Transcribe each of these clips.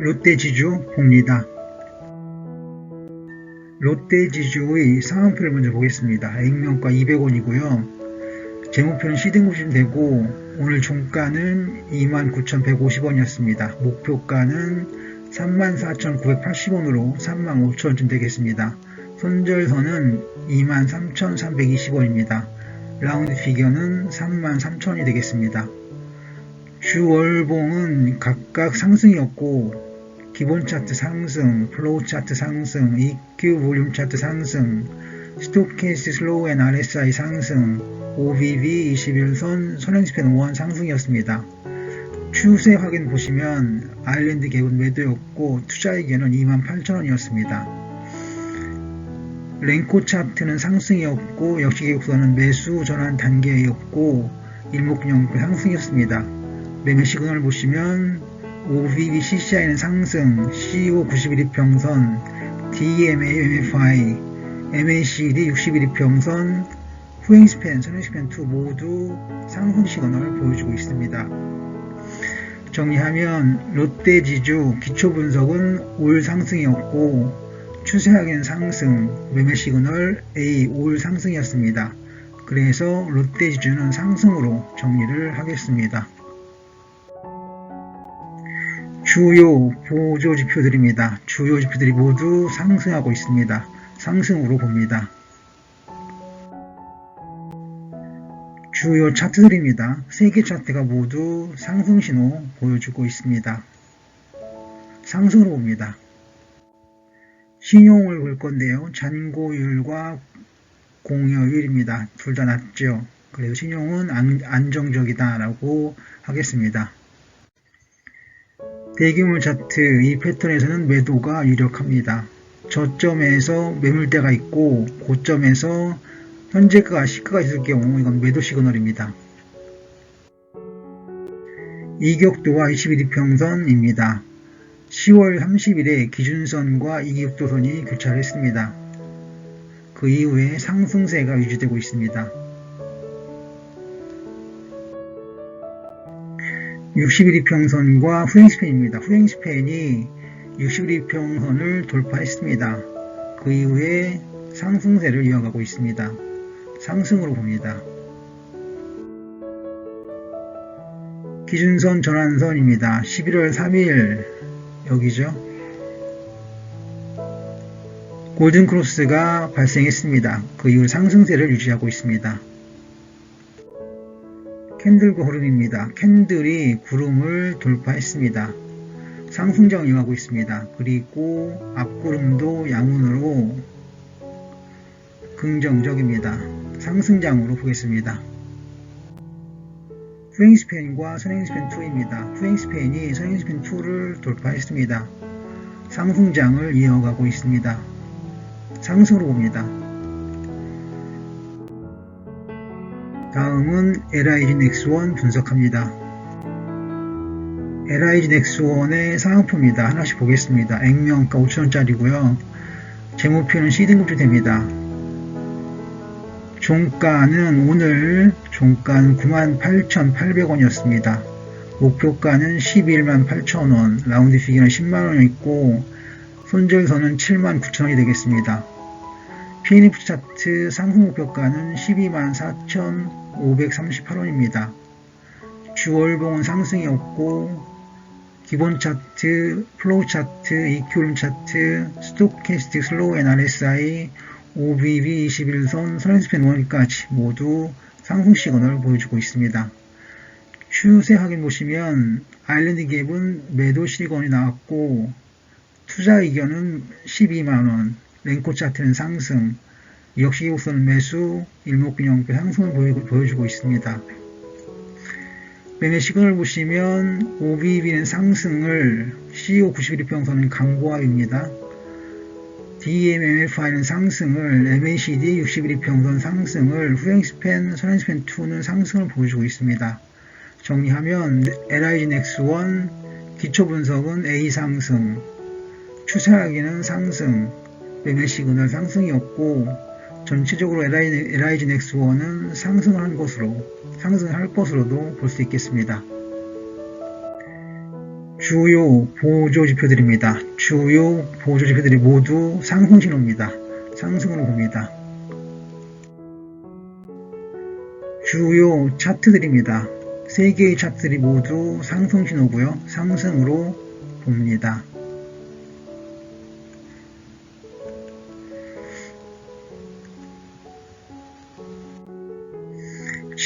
롯데지주 봅니다. 롯데지주의 상한표를 먼저 보겠습니다. 액면가 200원이고요. 재무표는 시등급이 되고 오늘 종가는 29,150원이었습니다. 목표가는 34,980원으로 35,000원쯤 되겠습니다. 손절선은 23,320원입니다. 라운드 피겨는 33,000원이 되겠습니다. 주월봉은 각각 상승이었고 기본 차트 상승, 플로우 차트 상승, EQ 볼륨 차트 상승, 스토캐스트 슬로우 앤 RSI 상승, OBB 21선 선행스팬 5원 상승이었습니다. 추세 확인 보시면 아일랜드 갭은 매도였고 투자 의견은 28,000원이었습니다. 랭코 차트는 상승이었고 역시 계획서는 매수 전환 단계였고 일목균형표 상승이었습니다. 매매 시그널 보시면 OBB CCI는 상승, CO 91일 평선, DMA MFI, MACD 61일 평선, 후행스팬, 선행스팬 2 모두 상승 시그널을 보여주고 있습니다. 정리하면 롯데지주 기초 분석은 올 상승이었고 추세하기는 상승, 매매 시그널 A 올 상승이었습니다. 그래서 롯데지주는 상승으로 정리를 하겠습니다. 주요 보조 지표들입니다. 주요 지표들이 모두 상승하고 있습니다. 상승으로 봅니다. 주요 차트들입니다. 세 개 차트가 모두 상승 신호 보여주고 있습니다. 상승으로 봅니다. 신용을 볼 건데요. 잔고율과 공여율입니다. 둘 다 낮죠. 그래서 신용은 안, 정적이다라고 하겠습니다. 대규모 차트 이 패턴에서는 매도가 유력합니다. 저점에서 매물대가 있고 고점에서 현재가 시가가 있을 경우 이건 매도 시그널입니다. 이격도와 21이평선입니다. 10월 30일에 기준선과 이격도선이 교차를 했습니다. 그 이후에 상승세가 유지되고 있습니다. 61이평선과 후행스팬입니다. 후행스팬이 61이평선을 돌파했습니다. 그 이후에 상승세를 이어가고 있습니다. 상승으로 봅니다. 기준선 전환선입니다. 11월 3일 여기죠. 골든크로스가 발생했습니다. 그 이후 상승세를 유지하고 있습니다. 캔들과 흐름입니다. 캔들이 구름을 돌파했습니다. 상승장 이용하고 있습니다. 그리고 앞구름도 양운으로 긍정적입니다. 상승장으로 보겠습니다. 후행스팬과 선행스팬 2입니다. 후행스팬이 선행스팬 2를 돌파했습니다. 상승장을 이어가고 있습니다. 상승으로 봅니다. 다음은 LIG 넥스1 분석합니다. LIG 넥스1의 상황표입니다. 하나씩 보겠습니다. 액면가 5천원짜리고요. 재무표는 C등급이 됩니다. 종가는 오늘 종가는 98,800원이었습니다. 목표가는 11만 8천원, 라운드 피기는 10만원이 있고 손절선은 7만 9천원이 되겠습니다. PNF 차트 상승 목표가는 12만 4,538원입니다. 주월봉은 상승이었고 기본 차트, 플로우 차트, EQ룸 차트, 스토캐스틱 슬로우 앤 RSI, OBB 21선, 선행스팬 원까지 모두 상승 시그널을 보여주고 있습니다. 추세 확인 보시면 아일랜드 갭은 매도 시건이 나왔고 투자 의견은 12만원, 랭코 차트는 상승, 역시 이국선은 매수, 일목균형표 상승을 보여 주고 있습니다. 매매 시간을 보시면 OBB는 상승을 CEO 91평선은 강보합입니다. DMMFI는 상승을 MACD 61평선 상승을 후행스팬, 선행스팬 2는 상승을 보여주고 있습니다. 정리하면 LIG 넥스1 기초 분석은 A 상승, 추세하기는 상승, 매매 시그널 상승이었고 전체적으로 LIG 넥스1은 상승을 한 것으로 상승할 것으로도 볼 수 있겠습니다. 주요 보조 지표들입니다. 주요 보조 지표들이 모두 상승 신호입니다. 상승으로 봅니다. 주요 차트들입니다. 세 개의 차트들이 모두 상승 신호고요. 상승으로 봅니다.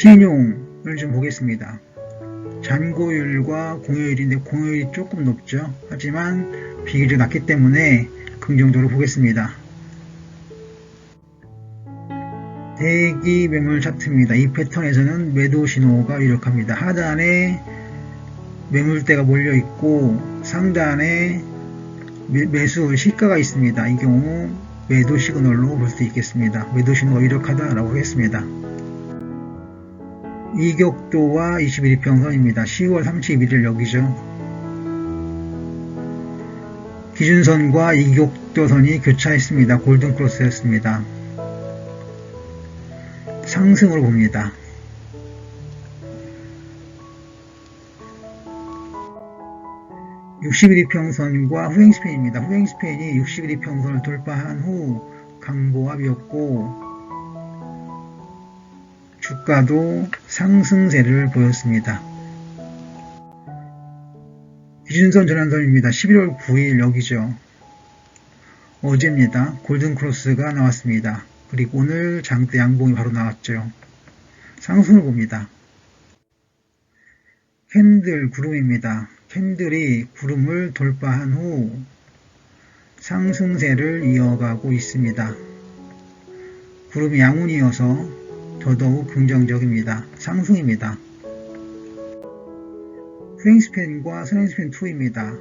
신용을 좀 보겠습니다. 잔고율과 공여율인데 공여율이 조금 높죠. 하지만 비율이 낮기 때문에 긍정적으로 보겠습니다. 대기 매물 차트입니다. 이 패턴에서는 매도 신호가 유력합니다. 하단에 매물대가 몰려 있고 상단에 매수 시가가 있습니다. 이 경우 매도 시그널로 볼 수 있겠습니다. 매도 신호가 유력하다라고 하겠습니다. 이격도와 21평선입니다. 10월 31일 여기죠. 기준선과 이격도선이 교차했습니다. 골든크로스였습니다. 상승으로 봅니다. (61평선과) 후행스팬입니다. 후행스팬이 (61평선을) 돌파한 후 강보합이었고 주가도 상승세를 보였습니다. 기준선 전환선입니다. 11월 9일 여기죠. 어제입니다. 골든크로스가 나왔습니다. 그리고 오늘 장대 양봉이 바로 나왔죠. 상승을 봅니다. 캔들 구름입니다. 캔들이 구름을 돌파한 후 상승세를 이어가고 있습니다. 구름이 양운이어서 더더욱 긍정적입니다. 상승입니다. 후행스팬과 선행스팬 2입니다.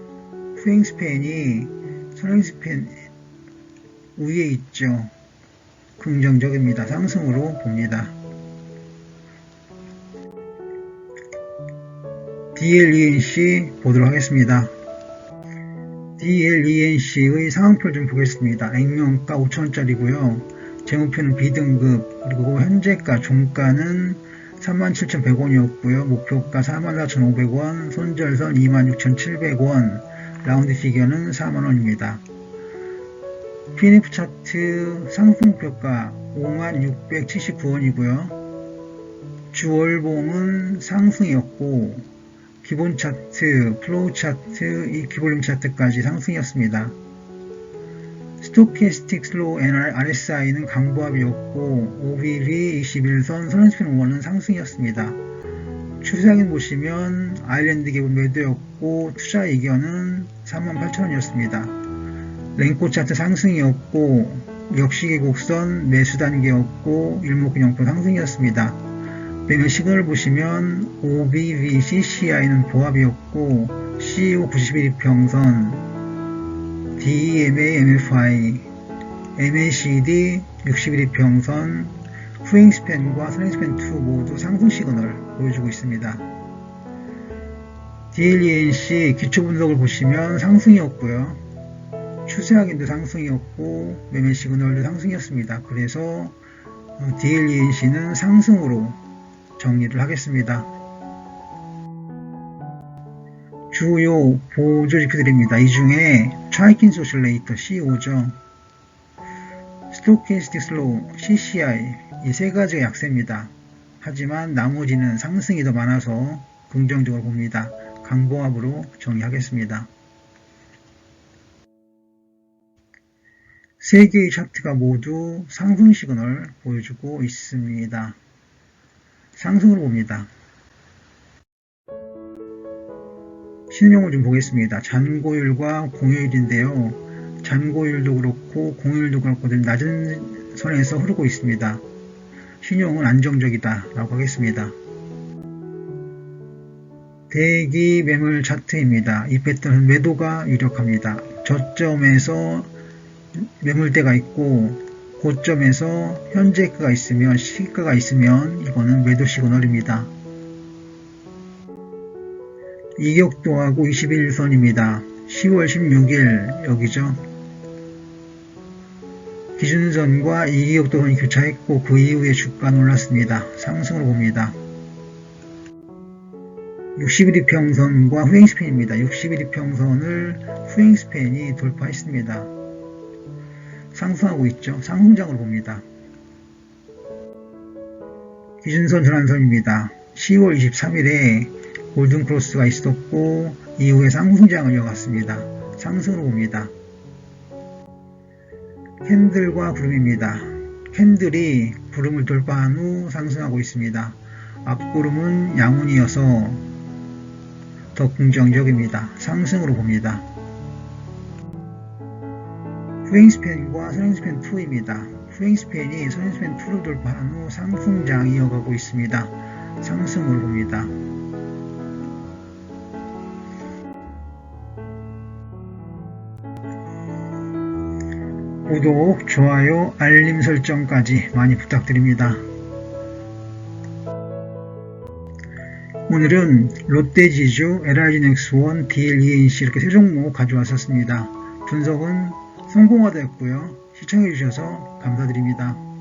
후행스팬이 선행스팬 위에 있죠. 긍정적입니다. 상승으로 봅니다. DLENC 보도록 하겠습니다. DLENC의 상황표를 좀 보겠습니다. 액면가 5천원짜리고요. 재무표는 B등급 그리고 현재가 종가는 37,100원이었고요. 목표가 44,500원, 손절선 26,700원, 라운드 피겨는 4만원입니다. PNF 차트 상승 목표가 5679원이고요. 주월봉은 상승이었고 기본 차트, 플로우 차트, 이 기본림 차트까지 상승이었습니다. 스토캐스틱 슬로우 RSI는 강보합이었고 OBV 21선 선행스핀 5원은 상승이었습니다. 추세상인 보시면 아일랜드 기본 매도였고 투자 이견은 38,000원이었습니다. 랭코 차트 상승이었고 역시계 곡선 매수 단계였고 일목균형표 상승이었습니다. 매매 시그널 보시면 OBV CCI는 보합이었고 CEO 91 평선 DEMA, MFI, MACD 61위 평선, 후행스팬과 선행스팬2 모두 상승 시그널 보여주고 있습니다. DLENC 기초 분석을 보시면 상승이었고요. 추세 확인도 상승이었고 매매 시그널도 상승이었습니다. 그래서 DLENC는 상승으로 정리를 하겠습니다. 주요 보조 지표들입니다. 이 중에 트라이킨 소실레이터 CO죠. 스토캐스틱 슬로우 CCI 이 세 가지가 약세입니다. 하지만 나머지는 상승이 더 많아서 긍정적으로 봅니다. 강보합으로 정리하겠습니다. 세 개의 차트가 모두 상승 시그널 보여주고 있습니다. 상승으로 봅니다. 신용을 좀 보겠습니다. 잔고율과 공효율인데요. 잔고율도 그렇고 공효율도 그렇고 낮은 선에서 흐르고 있습니다. 신용은 안정적이다 라고 하겠습니다. 대기 매물 차트입니다. 이 패턴은 매도가 유력합니다. 저점에서 매물대가 있고 고점에서 현재가가 있으면 시가가 있으면 이거는 매도 시그널입니다. 이격도하고 21선입니다. 10월 16일 여기죠. 기준선과 이격도선이 교차했고 그 이후에 주가 놀랐습니다. 상승으로 봅니다. 61이평선과 후행스팬입니다. 61이평선을 후행스팬이 돌파했습니다. 상승하고 있죠. 상승장으로 봅니다. 기준선 전환선입니다. 10월 23일에 골든 크로스가 있었고 이후에 상승장을 이어갔습니다. 상승으로 봅니다. 캔들과 구름입니다. 캔들이 구름을 돌파한 후 상승하고 있습니다. 앞구름은 양운이어서 더 긍정적입니다. 상승으로 봅니다. 후행스팬과 선행스팬 2입니다. 후행스팬이 선행스팬 2를 돌파한 후 상승장 이어가고 있습니다. 상승으로 봅니다. 구독, 좋아요, 알림 설정까지 많이 부탁드립니다. 오늘은 롯데지주, LIG넥스1, DLENC 이렇게 세 종목 가져왔었습니다. 분석은 성공화되었고요. 시청해주셔서 감사드립니다.